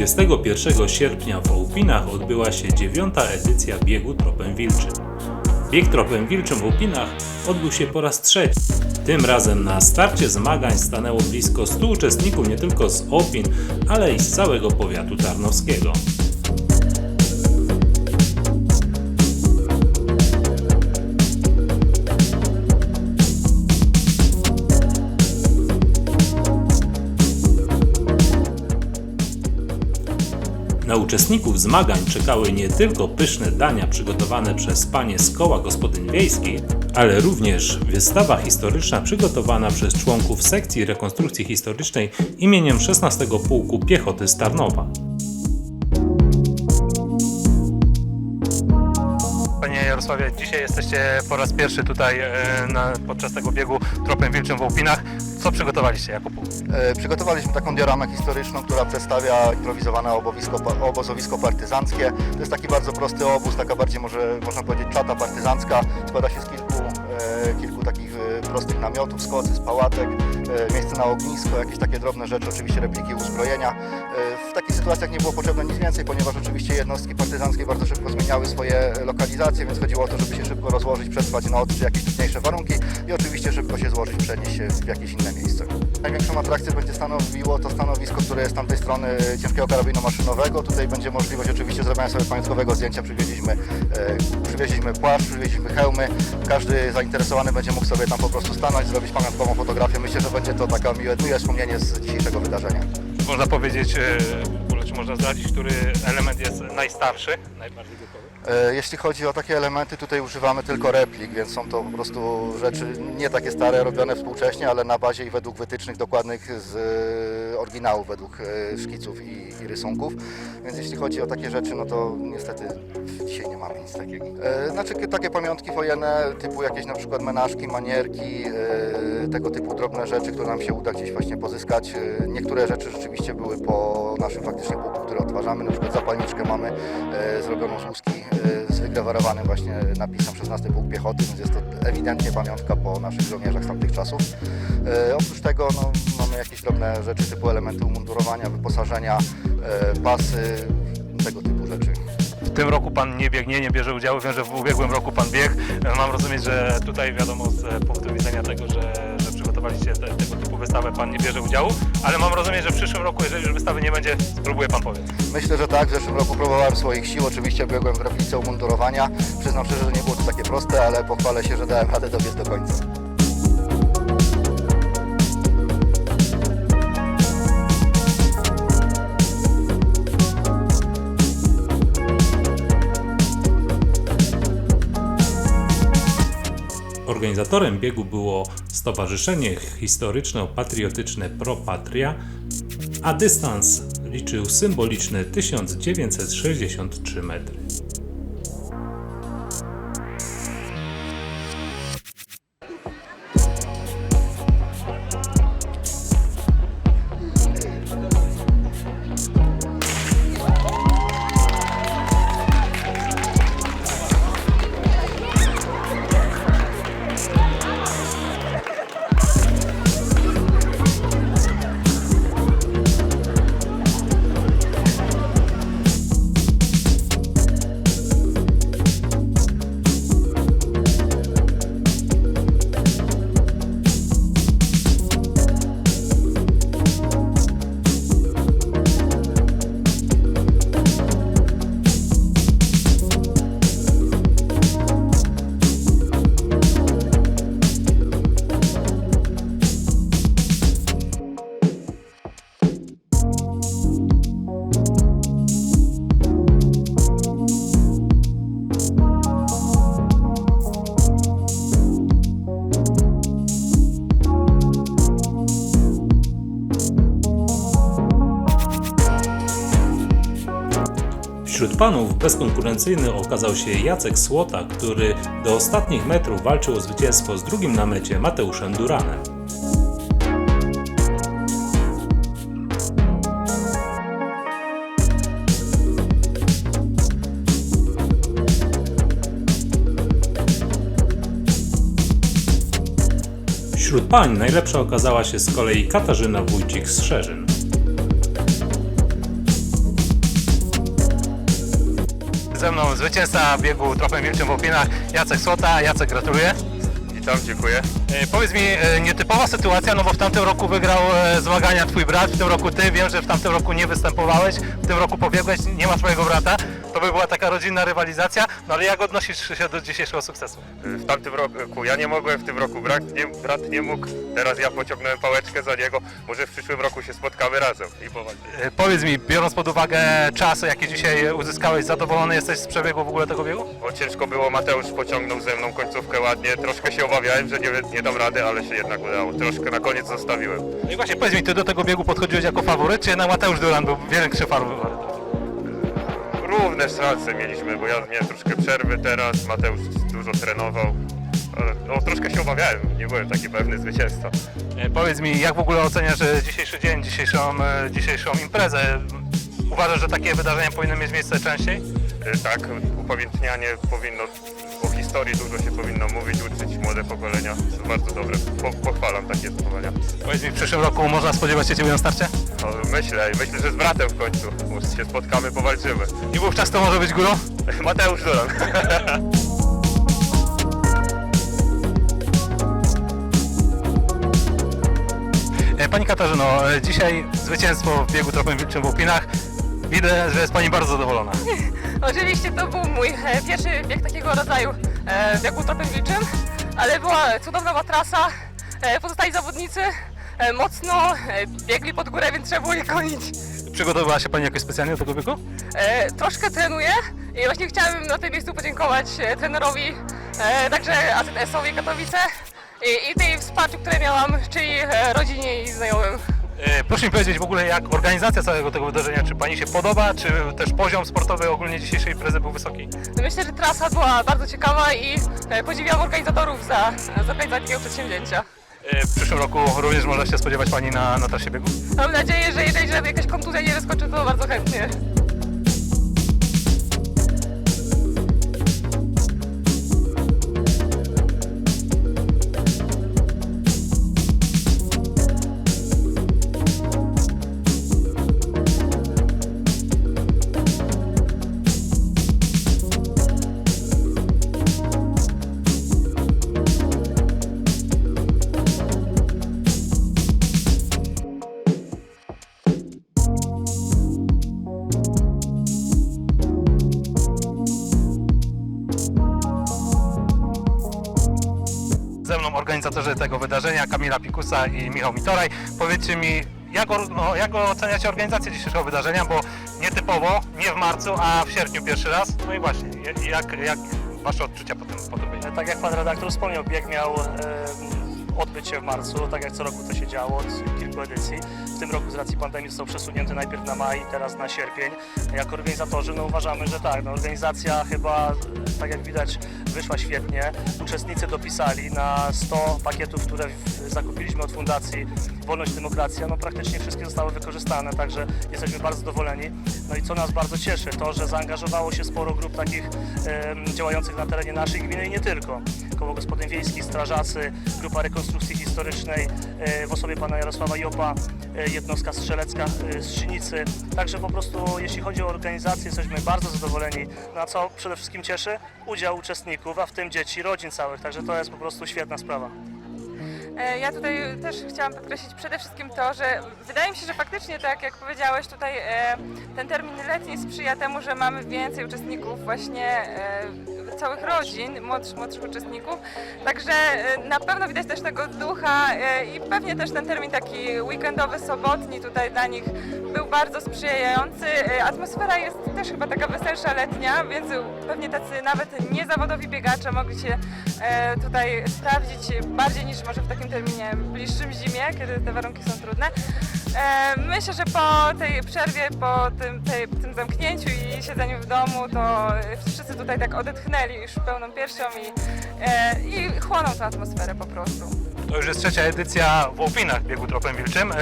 21 sierpnia w Łupinach odbyła się dziewiąta edycja biegu Tropem Wilczym. Bieg Tropem Wilczym w Łupinach odbył się po raz trzeci. Tym razem na starcie zmagań stanęło blisko 100 uczestników nie tylko z Opin, ale i z całego powiatu tarnowskiego. Uczestników zmagań czekały nie tylko pyszne dania przygotowane przez panie z koła gospodyń wiejskich, ale również wystawa historyczna przygotowana przez członków sekcji rekonstrukcji historycznej imieniem 16 Pułku Piechoty z Jarosławie, dzisiaj jesteście po raz pierwszy tutaj e, na, podczas tego biegu Tropem Wilczym w Łupinach. Co przygotowaliście jako pułk? E, Przygotowaliśmy taką dioramę historyczną, która przedstawia improwizowane obowisko, obozowisko partyzanckie. To jest taki bardzo prosty obóz, taka bardziej może można powiedzieć czata partyzancka. Składa się z kilku, e, kilku takich e, prostych namiotów, skocy, z pałatek, miejsce na ognisko, jakieś takie drobne rzeczy, oczywiście repliki uzbrojenia. E, w takich sytuacjach nie było potrzebne nic więcej, ponieważ oczywiście jednostki partyzanckie bardzo szybko zmieniały swoje lokalizacje, więc chodziło o to, żeby się szybko rozłożyć, przetrwać na odczy jakieś trudniejsze warunki i oczywiście szybko się złożyć, przenieść się w jakieś inne miejsce. Największą atrakcję będzie stanowiło to stanowisko, które jest z tamtej strony ciężkiego karabinu maszynowego. Tutaj będzie możliwość oczywiście zrobienia sobie pamiątkowego zdjęcia. Przywieźliśmy, e, przywieźliśmy płaszcz, przywieźliśmy hełmy. Każdy zainteresowany będzie mógł sobie tam po prostu stanąć, zrobić pamiątkową fotografię. Myślę, że będzie to taka miłe, wspomnienie z dzisiejszego wydarzenia. Można powiedzieć, można zdradzić, który element jest najstarszy, najbardziej gotowy? E, Jeśli chodzi o takie elementy, tutaj używamy tylko replik, więc są to po prostu rzeczy nie takie stare, robione współcześnie, ale na bazie i według wytycznych dokładnych z e, oryginału, według e, szkiców i, i rysunków. Więc jeśli chodzi o takie rzeczy, no to niestety dzisiaj nie mamy nic takiego. Znaczy takie pamiątki wojenne, typu jakieś na przykład menażki, manierki, tego typu drobne rzeczy, które nam się uda gdzieś właśnie pozyskać. Niektóre rzeczy rzeczywiście były po naszym faktycznie pułku, które odtwarzamy, na przykład zapalniczkę mamy e, zrobioną z łuski e, z wygrawerowanym właśnie napisem 16 Pułk Piechoty, więc jest to ewidentnie pamiątka po naszych żołnierzach z tamtych czasów. E, oprócz tego no, mamy jakieś drobne rzeczy typu elementy umundurowania, wyposażenia, e, pasy, tego typu rzeczy. W tym roku Pan nie biegnie, nie bierze udziału. Wiem, że w ubiegłym roku Pan biegł. E, Mam rozumieć, że tutaj wiadomo z punktu widzenia tego, że przygotowaliście te, tego typu wystawę, Pan nie bierze udziału, ale mam rozumieć, że w przyszłym roku, jeżeli już wystawy nie będzie, spróbuje Pan powiedzieć. Myślę, że tak. W zeszłym roku próbowałem swoich sił. Oczywiście biegłem w replice umundurowania. Przyznam szczerze, że nie było to takie proste, ale pochwalę się, że dałem radę dobiec do końca. Organizatorem biegu było Stowarzyszenie Historyczno-Patriotyczne Pro Patria, a dystans liczył symboliczne 1963 metry. Wśród panów bezkonkurencyjny okazał się Jacek Słota, który do ostatnich metrów walczył o zwycięstwo z drugim na mecie Mateuszem Duranem. Wśród pań najlepsza okazała się z kolei Katarzyna Wójcik z Szerzyn. Ze mną zwycięzca biegu Tropem Wilczym w Opinach, Jacek Słota. Jacek, gratuluję. Witam, dziękuję. E, Powiedz mi, e, nietypowa sytuacja, no bo w tamtym roku wygrał e, zmagania twój brat, w tym roku ty, wiem, że w tamtym roku nie występowałeś, w tym roku pobiegłeś, nie ma twojego brata, to by była taka rodzinna rywalizacja, no ale jak odnosisz się do dzisiejszego sukcesu? W tamtym roku ja nie mogłem, w tym roku brat nie, brat nie mógł. Teraz ja pociągnąłem pałeczkę za niego. Może w przyszłym roku się spotkamy razem i powalczymy. E, Powiedz mi, biorąc pod uwagę czas, jaki dzisiaj uzyskałeś, zadowolony jesteś z przebiegu w ogóle tego biegu? Bo ciężko było, Mateusz pociągnął ze mną końcówkę ładnie. Troszkę się obawiałem, że nie, nie dam rady, ale się jednak udało. Troszkę na koniec zostawiłem. No i właśnie, powiedz mi, ty do tego biegu podchodziłeś jako faworyt, czy jednak Mateusz Duran był większy faworyt? Równe szanse mieliśmy, bo ja miałem troszkę przerwy teraz, Mateusz dużo trenował. No, troszkę się obawiałem, nie byłem taki pewny zwycięzca. E, Powiedz mi, jak w ogóle oceniasz e, dzisiejszy dzień, dzisiejszą, e, dzisiejszą imprezę? Uważasz, że takie wydarzenia powinny mieć miejsce częściej? Y, Tak, upamiętnianie powinno, o historii dużo się powinno mówić, uczyć młode pokolenia. To bardzo dobre. Po, pochwalam takie zachowania. Powiedz mi, w przyszłym roku można spodziewać się Ciebie na starcie? No, myślę, myślę, że z bratem w końcu. Może się spotkamy, powalczymy. I wówczas to może być górą? Mateusz Dolan. E, Pani Katarzyno, dzisiaj zwycięstwo w biegu Tropem Wilczym w Łupinach. Widzę, że jest Pani bardzo zadowolona. Oczywiście to był mój e, pierwszy bieg takiego rodzaju e, biegu tropem ale była cudowna była trasa. E, pozostali zawodnicy e, mocno e, biegli pod górę, więc trzeba było je gonić. Przygotowywała się Pani jakoś specjalnie do tego biegu? E, troszkę trenuję i właśnie chciałabym na tym miejscu podziękować trenerowi, e, także AZS-owi Katowice i, i tej wsparciu, które miałam, czyli rodzinie i znajomym. E, Proszę mi powiedzieć w ogóle, jak organizacja całego tego wydarzenia, czy Pani się podoba, czy też poziom sportowy ogólnie dzisiejszej imprezy był wysoki? Myślę, że trasa była bardzo ciekawa i e, podziwiam organizatorów za, za organizację takiego przedsięwzięcia. E, W przyszłym roku również można się spodziewać Pani na, na trasie biegu? Mam nadzieję, że jeżeli jakaś kontuzja nie wyskoczy, to bardzo chętnie. Organizatorzy tego wydarzenia, Kamila Pikusa i Michał Mitoraj. Powiedzcie mi, jak, or- no, jak oceniacie organizację dzisiejszego wydarzenia, bo nietypowo, nie w marcu, a w sierpniu pierwszy raz. No i właśnie, jak, jak Wasze odczucia po tym, po tym? Tak jak pan redaktor wspomniał, bieg miał e, odbyć się w marcu, tak jak co roku to się działo od kilku edycji. W tym roku z racji pandemii został przesunięty najpierw na maj, teraz na sierpień. Jako organizatorzy no, uważamy, że tak, no, organizacja chyba, tak jak widać, wyszła świetnie. Uczestnicy dopisali na 100 pakietów, które zakupiliśmy od Fundacji Wolność Demokracja, no praktycznie wszystkie zostały wykorzystane, także jesteśmy bardzo zadowoleni. No i co nas bardzo cieszy, to, że zaangażowało się sporo grup takich em, działających na terenie naszej gminy i nie tylko. Koło Gospodyń Wiejskich, Strażacy, Grupa Rekonstrukcji Historycznej e, w osobie pana Jarosława Jopa, e, jednostka strzelecka e, z Szynicy. Także po prostu jeśli chodzi o organizację jesteśmy bardzo zadowoleni. Na co przede wszystkim cieszy? Udział uczestników, a w tym dzieci, rodzin całych. Także to jest po prostu świetna sprawa. E, Ja tutaj też chciałam podkreślić przede wszystkim to, że wydaje mi się, że faktycznie tak jak powiedziałeś tutaj e, ten termin letni sprzyja temu, że mamy więcej uczestników właśnie e, całych rodzin, młodszych, młodszych uczestników. Także e, na pewno widać też tego ducha e, i pewnie też ten termin taki weekendowy, sobotni tutaj dla nich był bardzo sprzyjający. E, Atmosfera jest też chyba taka weselsza letnia, więc pewnie tacy nawet niezawodowi biegacze mogli się tutaj sprawdzić bardziej niż może w takim terminie bliższym zimie, kiedy te warunki są trudne. E, myślę, że po tej przerwie, po tym, tej, tym zamknięciu i siedzeniu w domu, to wszyscy tutaj tak odetchnęli już pełną piersią i, e, i chłoną tę atmosferę po prostu. To już jest trzecia edycja w Łupinach biegu Tropem Wilczym. E,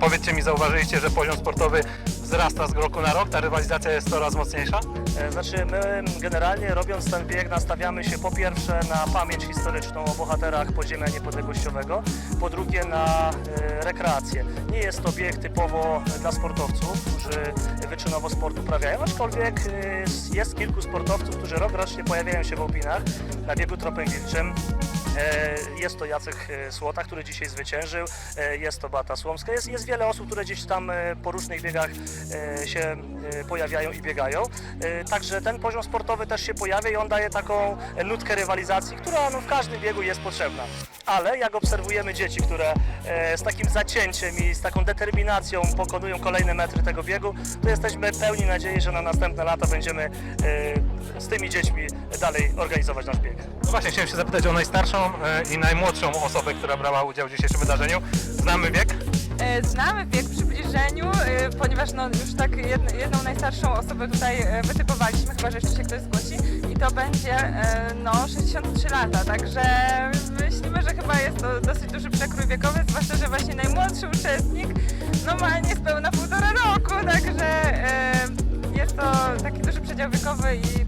powiedzcie mi, zauważyliście, że poziom sportowy wzrasta z roku na rok, ta rywalizacja jest coraz mocniejsza? E, Znaczy, my generalnie robiąc ten bieg nastawiamy się po pierwsze na pamięć historyczną o bohaterach podziemia niepodległościowego, po drugie na e, rekreację. Nie jest to bieg typowo dla sportowców, którzy wyczynowo sport uprawiają, aczkolwiek e, jest kilku sportowców, którzy rok rocznie pojawiają się w Opinach na biegu Tropem Wilczym. E, Jest to Jacek e, Słota, który dzisiaj zwyciężył, e, jest to Bata Słomska, jest, jest wiele osób, które gdzieś tam po różnych biegach się pojawiają i biegają. Także ten poziom sportowy też się pojawia i on daje taką nutkę rywalizacji, która no, w każdym biegu jest potrzebna. Ale jak obserwujemy dzieci, które z takim zacięciem i z taką determinacją pokonują kolejne metry tego biegu, to jesteśmy pełni nadziei, że na następne lata będziemy z tymi dziećmi dalej organizować nasz bieg. No właśnie, chciałem się zapytać o najstarszą e, i najmłodszą osobę, która brała udział w dzisiejszym wydarzeniu. Znamy wiek? E, Znamy wiek w przybliżeniu, e, ponieważ no, już tak jed, jedną najstarszą osobę tutaj e, wytypowaliśmy, chyba że jeszcze się ktoś zgłosi i to będzie e, no, 63 lata, także myślimy, że chyba jest to dosyć duży przekrój wiekowy, zwłaszcza, że właśnie najmłodszy uczestnik no ma niespełna półtora roku, także e, jest to taki duży przedział wiekowy i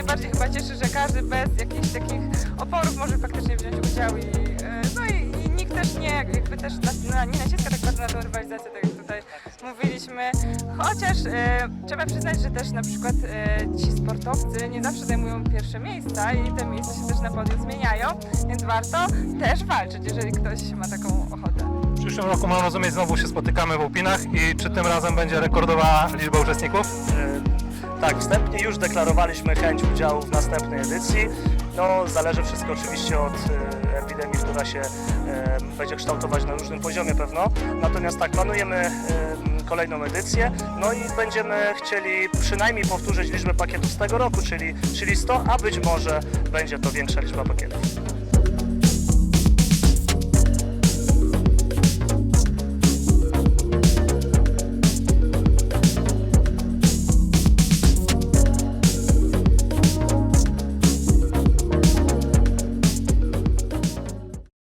najbardziej chyba cieszy, że każdy bez jakichś takich oporów może faktycznie wziąć udział i, e, no i, i nikt też nie, jakby też na, na, nie naciska tak bardzo na tę rywalizację, tak jak tutaj mówiliśmy, chociaż e, trzeba przyznać, że też na przykład e, ci sportowcy nie zawsze zajmują pierwsze miejsca i te miejsca się też na podium zmieniają, więc warto też walczyć, jeżeli ktoś ma taką ochotę. W przyszłym roku, mam rozumieć, znowu się spotykamy w Łupinach i czy tym razem będzie rekordowa liczba uczestników? Tak, wstępnie już deklarowaliśmy chęć udziału w następnej edycji. No, zależy wszystko oczywiście od e, epidemii, która się będzie kształtować na różnym poziomie pewno. Natomiast tak, planujemy kolejną edycję, no i będziemy chcieli przynajmniej powtórzyć liczbę pakietów z tego roku, czyli, czyli 100, a być może będzie to większa liczba pakietów.